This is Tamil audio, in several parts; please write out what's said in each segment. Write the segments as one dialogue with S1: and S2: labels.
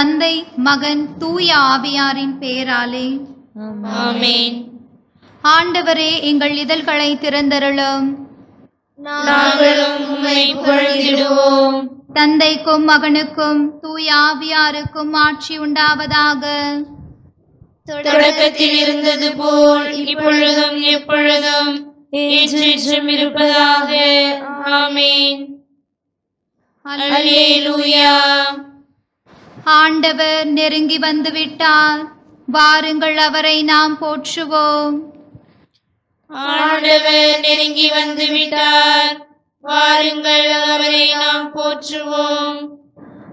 S1: தந்தை மகன் தூய ஆவியாரின் பெயராலே
S2: ஆமென்.
S1: ஆண்டவரே எங்கள் இதழ்களை திறந்தருளும். தந்தைக்கும் மகனுக்கும் தூய ஆவியாருக்கும் ஆட்சி உண்டாவதாக.
S2: தொடக்கத்தில் இருந்தது போல் இப்பொழுதும் எப்பொழுதும் என்றென்றும் இருப்பதாக. ஆமென். அல்லேலூயா.
S1: ஆண்டவர் நெருங்கி வந்து விட்டார் வாருங்கள் அவரை நாம் போற்றுவோம்.
S2: ஆண்டவர் நெருங்கி வந்து விட்டார் வாருங்கள் அவரை நாம் போற்றுவோம்.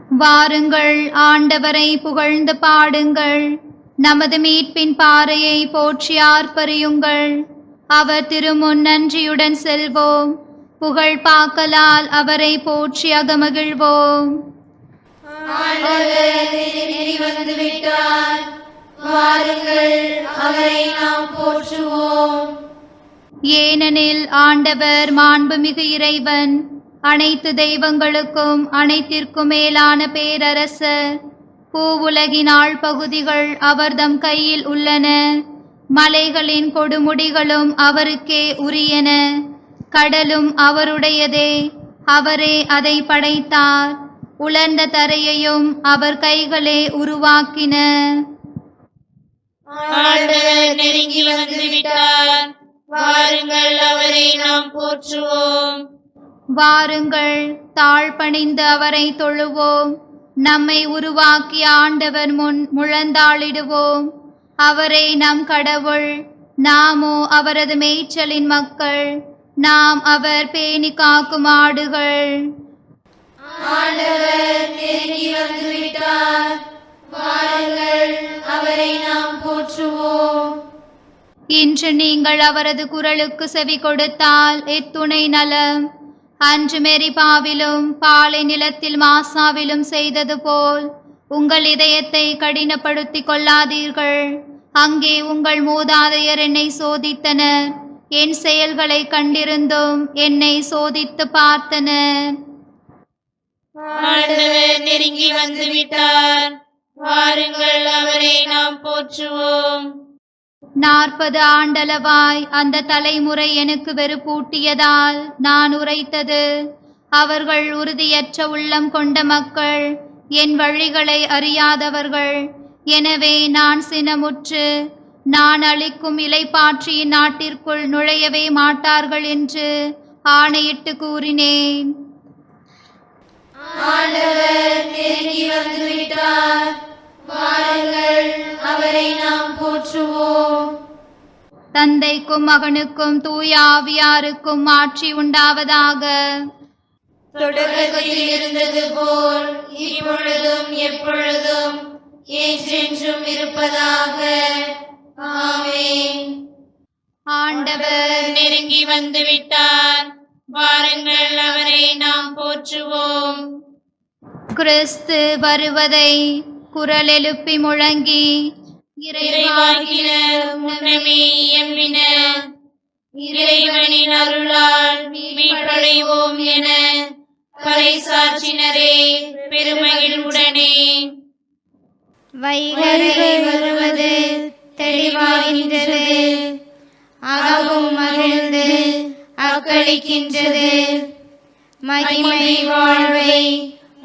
S1: வாருங்கள் ஆண்டவரை புகழ்ந்து பாடுங்கள். நமது மீட்பின் பாறையை போற்றி ஆர்ப்பரியுங்கள். அவர் திருமுன் நன்றியுடன் செல்வோம். புகழ் பாக்கலால் அவரை போற்றி அகமகிழ்வோம்.
S2: வந்து விட்டார் வாருங்கள் அவரை நாம் போற்றுவோம்.
S1: ஏனெனில் ஆண்டவர் மாண்புமிகு இறைவன் அனைத்து தெய்வங்களுக்கும் அனைத்திற்கும் மேலான பேரரசர் பூவுலகின் ஆழ்பகுதிகள் அவர்தம் கையில் உள்ளன. மலைகளின் கொடுமுடிகளும் அவருக்கே உரியன. கடலும் அவருடையதே. அவரே அதை படைத்தார். உலர்ந்த தரையையும் அவர் கைகளே உருவாக்கின.
S2: ஆண்டவர் நெருங்கி வந்து விட்டார் வாருங்கள் அவரை நாம் போற்றுவோம்.
S1: வாருங்கள் தாழ்பணிந்து அவரை தொழுவோம். நம்மை உருவாக்கிய ஆண்டவர் முன் முழந்தாளிடுவோம். அவரே நம் கடவுள் நாமோ அவரது மேய்ச்சலின் மக்கள் நாம் அவர் பேணி காக்கும் ஆடுகள்.
S2: ஆண்டவர் நெருங்கி வந்துவிட்டார். வாருங்கள் அவரை நாம் போற்றுவோம்.
S1: இன்று நீங்கள் அவரது குரலுக்கு செவி கொடுத்தால் எத்துணை நலம். அன்று மெரிபாவிலும் பாலை நிலத்தில் மாசாவிலும் செய்தது போல் உங்கள் இதயத்தை கடினப்படுத்திக் கொள்ளாதீர்கள். அங்கே உங்கள் மூதாதையர் என்னை சோதித்தனர். என் செயல்களை கண்டிருந்தும் என்னை சோதித்து பார்த்தனர்.
S2: ஆண்டவர் நெருங்கி வந்து விட்டார் வாருங்கள் அவரை நாம் போற்றுவோம்.
S1: நாற்பது ஆண்டளவாய் அந்த தலைமுறை எனக்கு வெறுப்பூட்டியதால் நான் உரைத்தது. அவர்கள் உறுதியற்ற உள்ளம் கொண்ட மக்கள் என் வழிகளை அறியாதவர்கள். எனவே நான் சினமுற்று நான் அளிக்கும் இலைப்பாற்றியின் நாட்டிற்குள் நுழையவே மாட்டார்கள் என்று ஆணையிட்டு கூறினேன்.
S2: ஆண்டவர் நெருங்கி வந்து விட்டார் வாருங்கள் அவரை நாம் போற்றுவோம்.
S1: தந்தைக்கும் மகனுக்கும் தூய ஆவியாருக்கும் ஆட்சி உண்டாவதாக.
S2: தொடக்கத்தில் இருந்தது போல் இப்பொழுதும் எப்பொழுதும் என்றென்றும் இருப்பதாக. ஆமென்.
S1: ஆண்டவர்
S2: நெருங்கி வந்து விட்டார் வாருங்கள் அவரை நாம் போற்றுவோம்.
S1: கிறிஸ்து வருவதை குரல் எழுப்பி முழங்கி இறைவா
S2: இறைவாக்கினர் முன்னமே எம்பின இறைவனின் அருளால் மீட்படைவோம் என பறைசாற்றினரே பெருமகிழ்வுடனே
S3: வைகரை வருவது தெளிவாகின்றது அகவும் மகிழ்ந்து அக்களிக்கின்றது. மகிமை வாழ்வை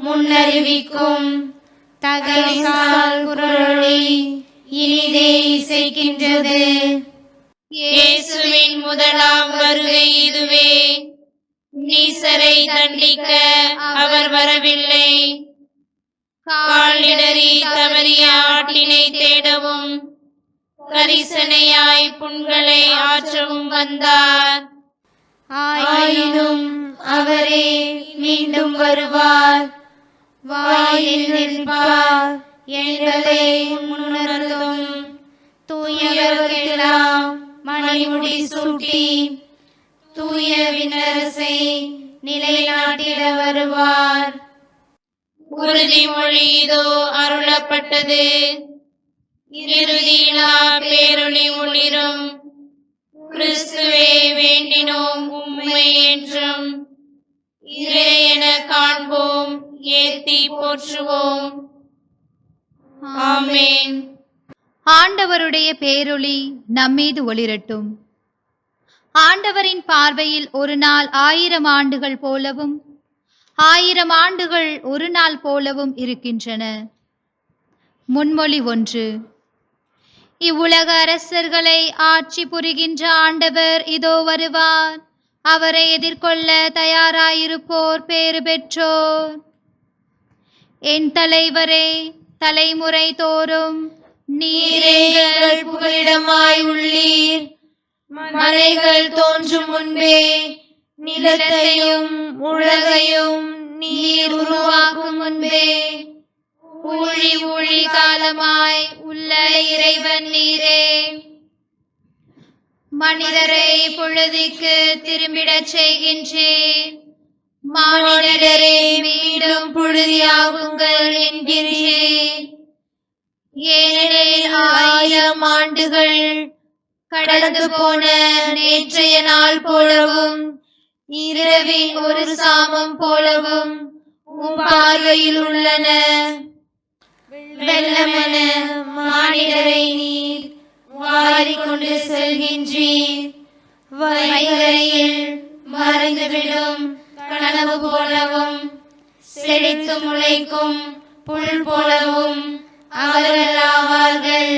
S3: முன்னறிவிக்கும். தகைசால் குரலொளி இனிதே இசைக்கின்றது.
S2: இயேசுவின் முதலாம் வருகை இதுவே. நீசரை தண்டிக்க அவர் வரவில்லை. காலிடறி தவறிய ஆட்டினை தேடவும் கரிசனையாய் புண்களை ஆற்றவும் வந்தார்.
S3: ஆயினும் அவரே மீண்டும் வருவார். வாயில் நிற்பார். என்பதை முன்னுணர்ந்தும் தூயவர்க்கெல்லாம் மணிமுடி சூட்டி தூய விண்ணரசை நிலைநாட்டிட வருவார்.
S2: உறுதிமொழி இதோ அருளப்பட்டது. இறுதியிலா பேரொளி ஒளிரும். கிறிஸ்துவே வேண்டினோம் உம்மை என்றும். இறையென காண்போம் ஏத்தி போற்றுவோம்.
S3: ஆமேன்.
S1: ஆண்டவருடைய பேரொளி நம்மீது ஒளிரட்டும். ஆண்டவரின் பார்வையில் ஒரு நாள் ஆயிரம் ஆண்டுகள் போலவும் ஆயிரம் ஆண்டுகள் ஒரு நாள் போலவும் இருக்கின்றன. முன்மொழி ஒன்று. இவ்வுலக அரசர்களை ஆட்சி புரிகின்ற ஆண்டவர் இதோ வருவார். அவரை எதிர்கொள்ள தயாராயிருப்போர் பேறு பெற்றோர். என் தலைவரே தலைமுறை தோறும்
S3: நீரேங்கள் புகலிடமாய் உள்ளீர். மலைகள் தோன்றும் முன்பே நிலத்தையும் உலகையும் நீர் உருவாக்கும் முன்பே.
S1: ஊழி ஊழி காலமாய் உள்ள இறைவன் நீரே. மனிதரை பொழுதிக்கு திரும்பிடச் செய்கின்றேன். மானிடரே மீண்டும் புழுதியாகுங்கள் என்கின்றேன் ஏனெனில் ஆயிரம் ஆண்டுகள் கடந்து போன நேற்றைய நாள் போலவும் இரவின் ஒரு சாமம் போலவும் உம் பார்வையில் உள்ளன.
S4: வெள்ளமென மானிடரை நீர் வாரிக்கொண்டு செல்கின்றீர். வைகரையில் மறைந்துவிடும் கனவு போலவும் செழித்து முளைக்கும் புல் போலவும் அவர்கள் ஆவார்கள்.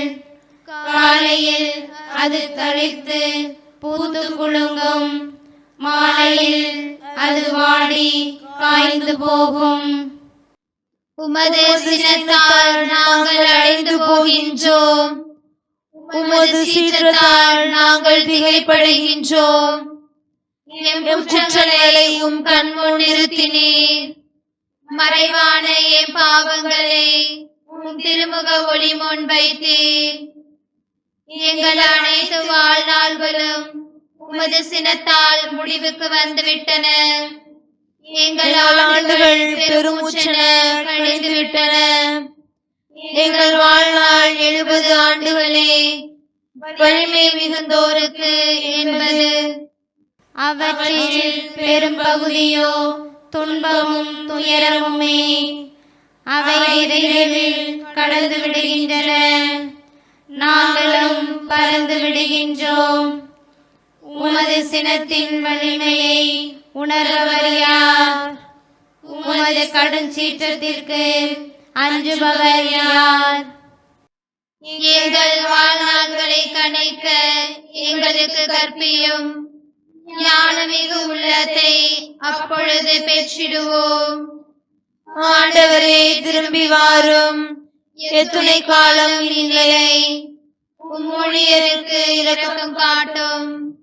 S4: காலையில் அது தளிர்த்து பூத்து குலுங்கும் மாலையில் அது வாடி காய்ந்து போகும்.
S1: உமது சினத்தால் நாங்கள் அழிந்து போகின்றோம். உமது சீற்றத்தால் நாங்கள் திகைப்படுகின்றோம். எம் குற்றங்களை உம் கண்முன் நிறுத்தினீர். மறைவான என் பாவங்களை உம் திருமுக ஒளி முன் வைத்தீர். எங்கள் அனைத்து வாழ்நாள்களும் உமது சினத்தால் முடிவுக்கு வந்துவிட்டன. எங்கள் ஆண்டுகள் பெருமூச்சன கழிந்துவிட்டன. எங்கள் வாழ்நாள் எழுபது ஆண்டுகளே. வலிமை மிகுந்தோருக்கு என்பது.
S4: அவற்றில் பெரும்பகுதியோ துன்பமும் துயரமுமே. அவை விரைவில் கடந்து விடுகின்றன. நாங்களும் பறந்து விடுகின்றோம். உமது சினத்தின் வலிமையை உணர்பவர் யார்? உமது கடும் சீற்றத்திற்கு அஞ்சுபவர் யார்
S1: எங்கள் வாழ்நாள்களை கணைக்க எங்களுக்கு கற்பியும் ஞானமிகு உள்ளத்தை அப்பொழுது பெற்றிடுவோம்.
S3: ஆண்டவரே திரும்பி வாரும். எத்துணை காலம் இல்லை
S1: உம்மொழியருக்கு இரக்கம் காட்டும்.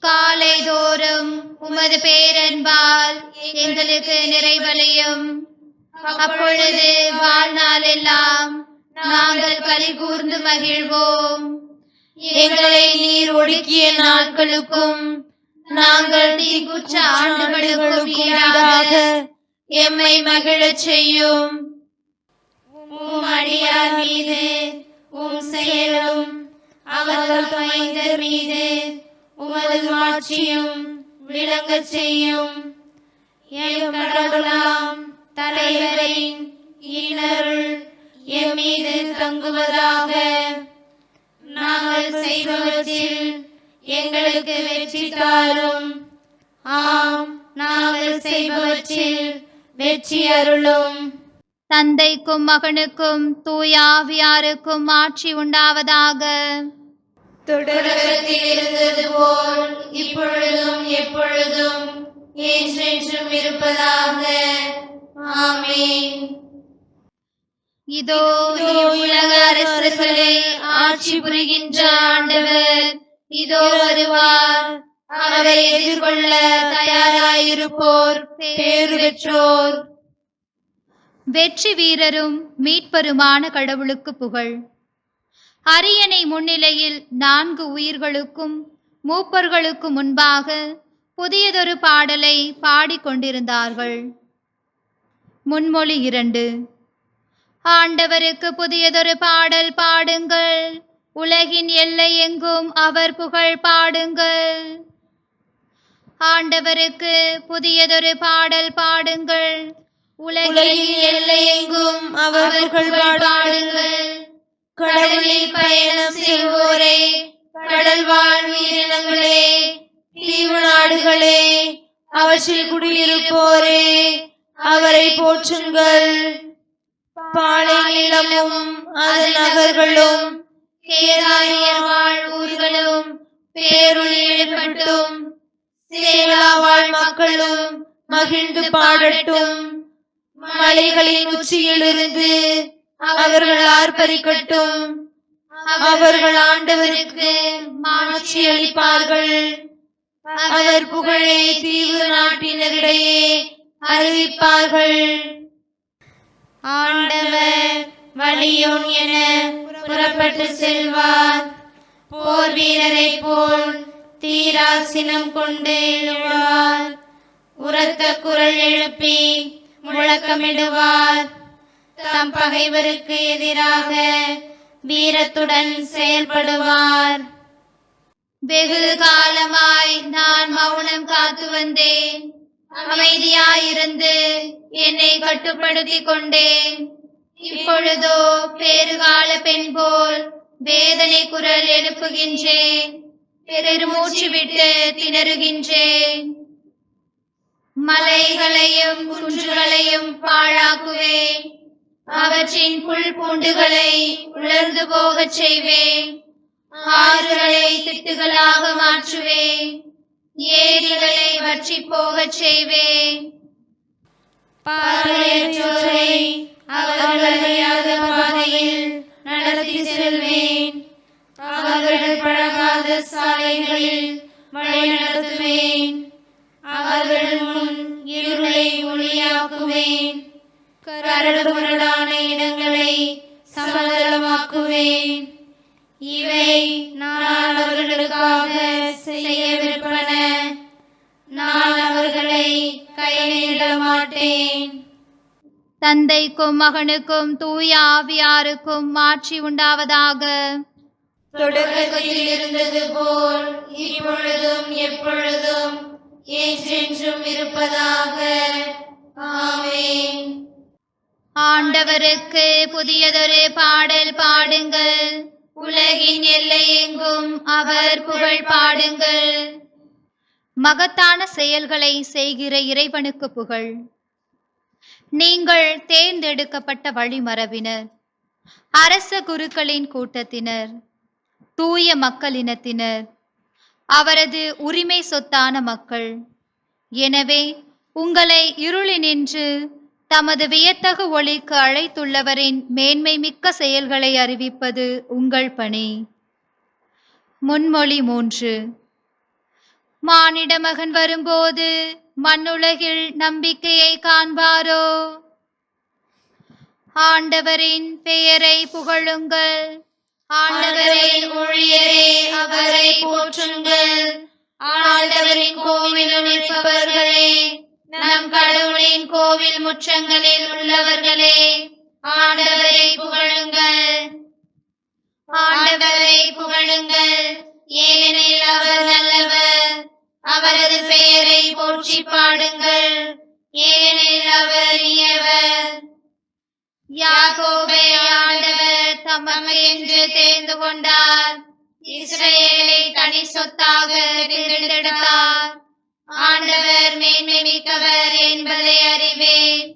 S1: காலை தோறும் உமது பேரன்பால் எங்களுக்கு நிறைவலையும் அப்பொழுது வாழ்நாளெல்லாம் நாங்கள் கலி கூர்ந்து மகிழ்வோம்.
S3: எங்களை நீர் ஒடுக்கிய நாட்களுக்கும் நாங்கள் தீக்குற்ற ஆண்டுகளுக்கும் ஈடாக எம்மை மகிழச் செய்யும்.
S4: உம் அடியார் மீது உம் செயலும் அவர்கள் துணைந்தர் மீது உமது மாட்சியும் விளங்கச் செய்யும். எம் கடவுளாம் தலைவரின் இன்னருள் தங்குவதாக நாங்கள் செய்பவற்றில் எங்களுக்கு வெற்றி தாரும். ஆம் நாங்கள் செய்பவற்றில் வெற்றி அருளும்.
S1: தந்தைக்கும் மகனுக்கும் தூயாவியாருக்கும் ஆட்சி உண்டாவதாக.
S4: தொடக்கத்தில் இருந்தது போல் இப்பொழுதும் எப்பொழுதும் என்றென்றும் இருப்பதாக ஆமென்.
S1: இதோ உலக அரசர்களை ஆட்சி புரிகின்ற ஆண்டவர். இதோ வருவார். அவரை எதிர்கொள்ள தயாராயிருப்போர் பேறு பெற்றோர். வெற்றி வீரரும் மீட்பருமான கடவுளுக்கு புகழ். அரியணை முன்னிலையில் நான்கு உயிர்களுக்கும் மூப்பர்களுக்கு முன்பாக புதியதொரு பாடலை பாடிக்கொண்டிருந்தார்கள். முன்மொழி இரண்டு. ஆண்டவருக்கு புதியதொரு பாடல் பாடுங்கள். உலகின் எல்லை எங்கும் அவர் புகழ் பாடுங்கள். ஆண்டவருக்கு புதியதொரு பாடல் பாடுங்கள்.
S4: உலகின் எல்லையெங்கும் அவர் புகழ் பாடுங்கள். கடலில் பயணம் செய்வோரே. கடல் வாழ் உயிரினங்களே. தீவு நாடுகளே. அவற்றில் குடியிருப்போரே. அவரை போற்றுங்கள். பாலை நிலமும் அதன் நகர்களும் கேதாரியர் வாழ் ஊர்களும் பேருளி ஈடுபட்டும் சேலா வாழ் மக்களும் மகிழ்ந்து பாடட்டும். மலைகளின் உச்சியிலிருந்து அவர்கள் ஆர்ப்பரிக்கட்டும். அவர்கள் ஆண்டவருக்கு மாட்சி அளிப்பார்கள். அவர் புகழை தீவு நாட்டினரிடையே அறிவிப்பார்கள். ஆண்டவர் வலியோன் என புறப்பட்டு செல்வார். போர் வீரரை போல் தீரா சினம் கொண்டு எழுவார். உரத்த குரல் எழுப்பி முழக்கமிடுவார். தம் பகைவருக்கு எதிராக வீரத்துடன் செயல்படுவார்.
S1: வெகு காலமாய் நான் மௌனம் காத்து வந்தேன். அமைதியாயிருந்து என்னை கட்டுப்படுத்திக் கொண்டேன் இப்பொழுதோ பேறுகால பெண் போல் வேதனை குரல் எழுப்புகின்றேன் பெருமூச்சு விட்டு திணறுகின்றேன் மலைகளையும் குன்றுகளையும் பாழாக்குவேன் அவற்றின் புல் பூண்டுகளை உலர்ந்து போகச் செய்வேன் ஆறுகளை திட்டுகளாக மாற்றுவேன் ஏரிகளை வற்றி போகச் செய்வேன்
S4: பார்வையற்றோரை அவர்கள் பாதையில் நடத்தி செல்வேன். அவர்கள் பழகாத சாலைகளில் வழி நடத்துவேன். அவர்கள் முன் இருளை ஒளியாக்குவேன். கரடு முரடான இடங்களை சமதளமாக்குவேன். இவை நான்
S1: தந்தைக்கும் மகனுக்கும் தூய ஆவியாருக்கும் மாட்சி உண்டாவதாக.
S4: தொடக்கத்தில் இருந்தது போல் இப்பொழுதும் எப்பொழுதும் என்றென்றும் இருப்பதாக. ஆமென்.
S1: ஆண்டவருக்கு புதியதொரு பாடல் பாடுங்கள். உலகின் எல்லையெங்கும் அவர் புகழ் பாடுங்கள். மகத்தான செயல்களை செய்கிற இறைவனுக்கு புகழ். நீங்கள் தேர்ந்தெடுக்கப்பட்ட வழிமரபினர் அரச குருக்களின் கூட்டத்தினர் தூய மக்களினத்தினர் அவரது உரிமை சொத்தான மக்கள். எனவே உங்களை இருளினின்று தமது வியத்தகு ஒளிக்கு அழைத்துள்ளவரின் மேன்மை மிக்க செயல்களை அறிவிப்பது உங்கள் பணி. முன்மொழி மூன்று. மானிட மகன் வரும்போது மண்ணுலகில் நம்பிக்கையை காண்பாரோ? ஆண்டவரின் பெயரை புகழுங்கள்.
S4: ஆண்டவரை ஊழியரே அவரை போற்றுங்கள். ஆண்டவரின் கோவில் நிற்பவர்களே நம் கடவுளின் கோவில் முற்றங்களில் உள்ளவர்களே ஆண்டவரை புகழுங்கள். ஆண்டவரை புகழுங்கள். ஏனெனில் அவர் அவரது பெயரை போற்றி பாடுங்கள். ஏனெனில் அவர் இனியவர்
S1: ஆண்டவர் தமக்கு என்று தேர்ந்து கொண்டார். இஸ்ரேலை தனி சொத்தாக பிரித்தெடுத்தார் ஆண்டவர் மேன்மை மிக்கவர் என்பதை அறிவேன்.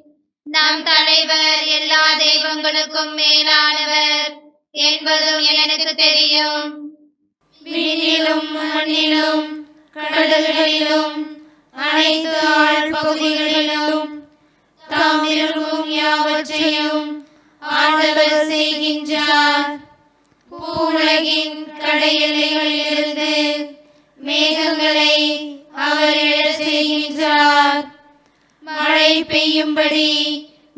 S1: நம் தலைவர் எல்லா தெய்வங்களுக்கும் மேலானவர் என்பதும் எனக்கு தெரியும்.
S4: விண்ணிலும் மண்ணிலும் கடல்களிலும் அனைத்து ஆழ்பகுதிகளிலும் தாம் விரும்பும் யாவற்றையும் ஆண்டவர் செய்கின்றார். பூலகின் கடையெல்லைகளிலிருந்து மேகங்களை அவர் எழ செய்கின்றார். மழை பெய்யும்படி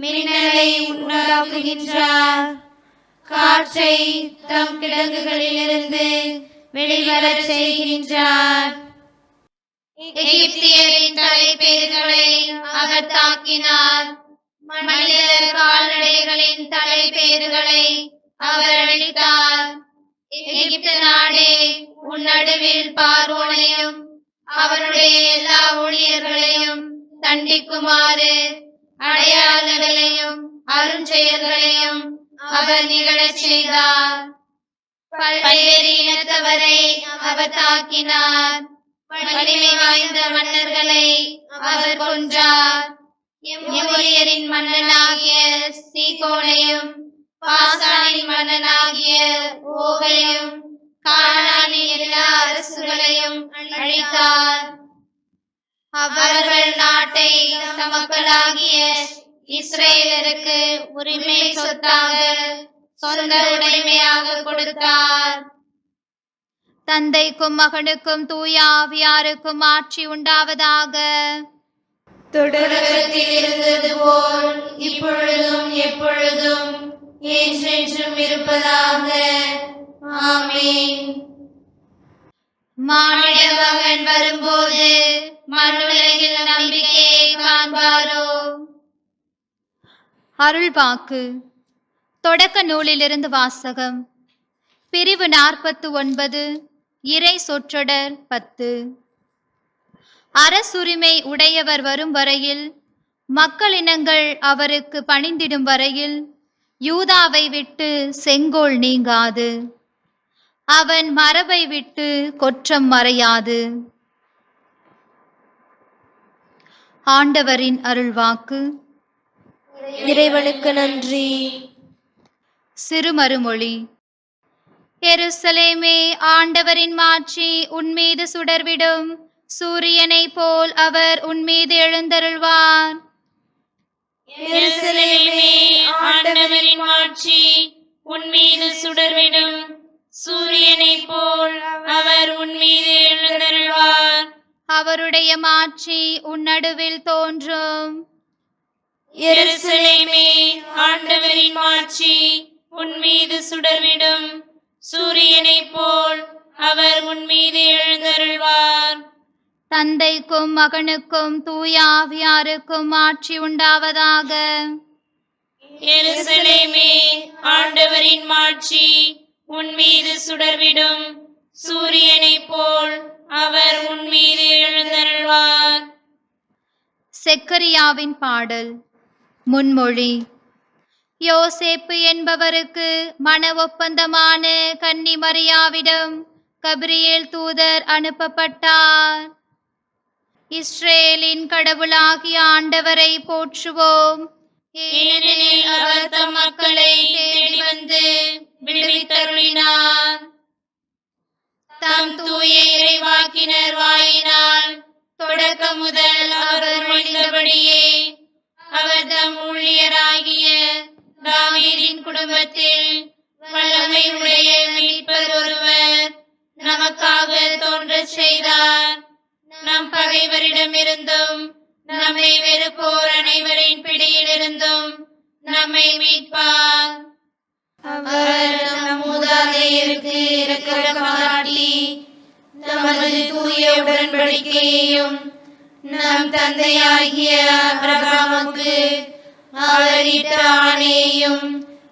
S4: மின்னலை உண்டாக்குகின்றார். காற்றை தம் கிடங்குகளிலிருந்து வெளிவர செய்கின்றார்.
S1: எகிப்தியரின் தலைப்பேர்களை அவர் தாக்கினார். மனிதர் கால்நடைகளின் தலைப்பேர்களை அவர் அழித்தார். எகிப்து நாடே உன் நடுவில் பார்வோனையும் அவருடைய எல்லா ஊழியர்களையும் தண்டிக்குமாறு அடையாளங்களையும் அருஞ்செயல்களையும் அவர் நிகழச் செய்தார். பல்வேறு இனத்தவரை அவர் தாக்கினார். வலிமை வாய்ந்த மன்னர்களை அவர் கொன்றார். எமோரியரின் மன்னனாகிய சீகோனையும் பாசானின் மன்னனாகிய ஓகையும் கானானின் எல்லா அரசுகளையும் அழித்தார். அவர்கள் நாட்டை தம் மக்களாகிய இஸ்ரேலருக்கு உரிமை சொத்தாக சொந்த உடைமையாக கொடுத்தார். தந்தைக்கும் மகனுக்கும் தூயாவியாருக்கும் ஆட்சி உண்டாவதாக.
S3: தொடக்கத்தில் இருந்தது போல் இப்பொழுதும் எப்பொழுதும் என்றென்றும் இருப்பதாக. ஆமென்.
S1: வரும்போது மண்ணுலகில் நம்பிக்கையை காண்பாரோ? அருள்வாக்கு. தொடக்க நூலிலிருந்து வாசகம். பிரிவு நாற்பத்து ஒன்பது. இறை சொற்றொடர் பத்து. அரசுரிமை உடையவர் வரும் வரையில் மக்களினங்கள் அவருக்கு பணிந்திடும் வரையில் யூதாவை விட்டு செங்கோல் நீங்காது. அவன் மரபை விட்டு கொற்றம் மறையாது. ஆண்டவரின் அருள்வாக்கு.
S2: இறைவனுக்கு நன்றி.
S1: சிறுமறுமொழி. எருசலேமே ஆண்டவரின் மாட்சி உன்மீது சுடர்விடும். சூரியனைப் போல் அவர் உன்மீது எழுந்தருள்வார்.
S2: எருசலேமே ஆண்டவரின் மாட்சி உன்மீது சுடர்விடும். சூரியனைப் போல் அவர் உன்மீது எழுந்தருள்வார்.
S1: அவருடைய மாட்சி உன்னடுவில் தோன்றும்.
S2: எருசலேமே ஆண்டவரின் மாட்சி உன்மீது சுடர்விடும். சூரியனைப் போல் அவர் உன்மீது எழுந்தருள்வார்.
S1: தந்தைக்கும் மகனுக்கும் தூயாவியாருக்கும் ஆட்சி உண்டாவதாக.
S2: எருசலேமே ஆண்டவரின் மாட்சி உன்மீது சுடர்விடும். சூரியனைப் போல் அவர் உன்மீது எழுந்தருள்வார்.
S1: செக்கரியாவின் பாடல் முன்மொழி. யோசேப்பு என்பவருக்கு மன ஒப்பந்தமான கன்னி மரியாவிடம் கபிரியேல் தூதர் அனுப்பப்பட்டார். இஸ்ரேலின் கடவுளாகிய ஆண்டவரை போற்றுவோம்.
S2: ஏனெனில் அவர் தம் மக்களை தேடி வந்து விடுவித்தருளினார். தம் தூய இறைவாக்கினர் வாயினால் தொடக்க முதல் அவர் மொழிந்தபடியே அவர் தம் ஊழியராய் குடும்பத்தில் வல்லமை உடைய மீட்பர் ஒருவர் நமக்காக தோன்றச் செய்தார். நம் பகைவரிடமிருந்தும் நம்மை வெறுப்போர் அனைவரின் பிடியிலிருந்தும் நம்மை மீட்பார்.
S3: அவர் நம் மூதாதையருக்கு இரக்கம் காட்டி நமது தூய உடன்படிக்கையையும் நம் தந்தையாகிய அபிரகாமுக்கு அவர் இட்ட ஆணையையும்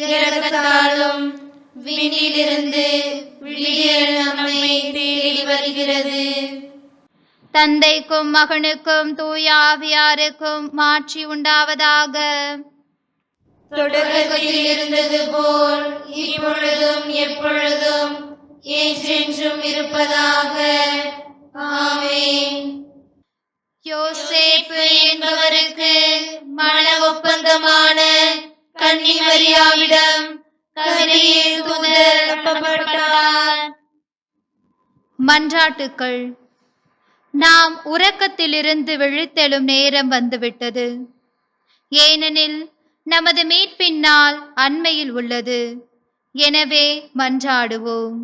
S3: இரக்கத்தாலும் விண்ணிலிருந்து விடியல் நம்மை தேடி வருகிறது.
S1: தந்தைக்கும் மகனுக்கும் தூயாவியாருக்கும் மாட்சி உண்டாவதாக.
S3: தொடக்கத்தில் இருந்தது போல் இப்பொழுதும் எப்பொழுதும் என்றென்றும் இருப்பதாக. ஆமென்.
S1: யோசேப்பு என்பவருக்கு மன ஒப்பந்தமான
S2: கன்னிமரியாவிடம் கதிரையில் தூதர் அனுப்பப்பட்டார்
S1: மன்றாட்டுக்கள். நாம் உறக்கத்திலிருந்து விழித்தெழும் நேரம் வந்துவிட்டது. ஏனெனில் நமது மீட்பின் நாள் அண்மையில் உள்ளது. எனவே மன்றாடுவோம்.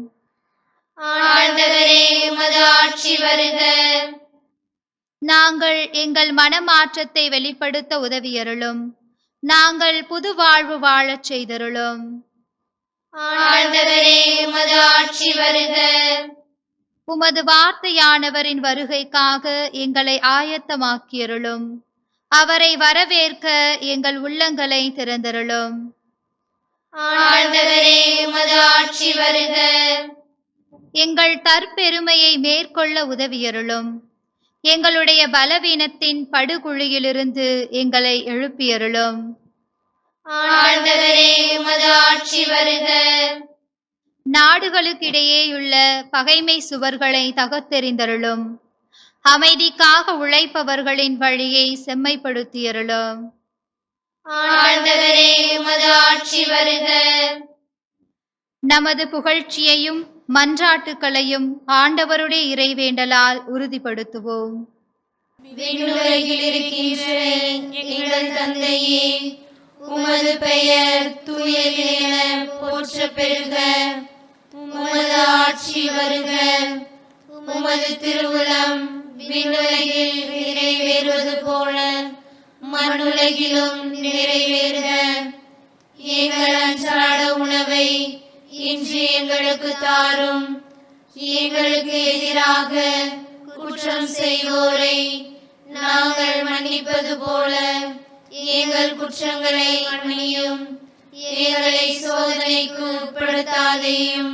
S2: ஆண்டவரே உமது ஆட்சி வருக.
S1: நாங்கள் எங்கள் மனமாற்றத்தை வெளிப்படுத்த உதவியருளும். நாங்கள் புது வாழ்வு வாழச் செய்தருளும்.
S2: ஆண்டவரே உமது ஆட்சி வருக.
S1: உமது வார்த்தையானவரின் வருகைக்காக எங்களை ஆயத்தமாக்கியருளும். அவரை வரவேற்க எங்கள் உள்ளங்களை திறந்தருளும்.
S2: ஆண்டவரே உமது ஆட்சி வருக.
S1: எங்கள் தற்பெருமையை மேற்கொள்ள உதவியருளும். எங்களுடைய பலவீனத்தின் படுகுழியிலிருந்து எங்களை எழுப்பியருளும்.
S2: ஆட்சி வருக.
S1: நாடுகளுக்கிடையேயுள்ள பகைமை சுவர்களை தகர்த்தெறிந்தருளும். அமைதிக்காக உழைப்பவர்களின் வழியை செம்மைப்படுத்தியருளும்.
S2: ஆட்சி வருக.
S1: நமது புகழ்ச்சியையும் மன்றாட்டுக்களையும் ஆண்டவருடைய இறைவேண்டலால் உறுதிப்படுத்துவோம்.
S3: எங்கள் தந்தையே உமது பெயர் தூயது என போற்ற பெறுக உமது ஆட்சி வருக. உமது திருவுளம் விண்ணுலகில் நிறைவேறுவது போல மண்ணுலகிலும் நிறைவேறுக. எங்கள் அன்றாட உணவை இன்று எங்களுக்கு தாரும். எங்களுக்கு எதிராக குற்றம் செய்வோரை நாங்கள் மன்னிப்பது போல எங்கள் குற்றங்களை மன்னியும். எங்களை சோதனைக்கு உட்படுத்தாதையும்.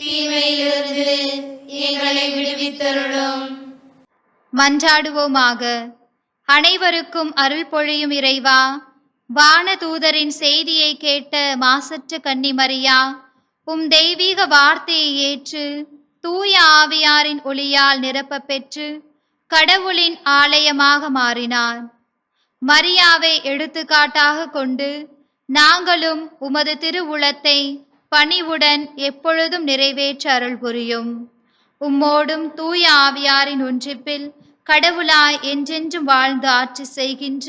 S3: தீமையிலிருந்து எங்களை விடுவித்தருளும்.
S1: மன்றாடுவோமாக. அனைவருக்கும் அருள் பொழியும் இறைவா. வானதூதரின் செய்தியை கேட்ட மாசற்ற கன்னிமரியா. உம் தெய்வீக வார்த்தையை ஏற்று தூய ஆவியாரின் ஒளியால் நிரப்ப பெற்று கடவுளின் ஆலயமாக மாறினார். மரியாவை எடுத்துக்காட்டாக கொண்டு நாங்களும் உமது திருவுளத்தை பணிவுடன் எப்பொழுதும் நிறைவேற்ற அருள் புரியும். உம்மோடும் தூய ஆவியாரின் ஒன்றிப்பில் கடவுளாய் என்றென்றும் வாழ்ந்து ஆட்சி செய்கின்ற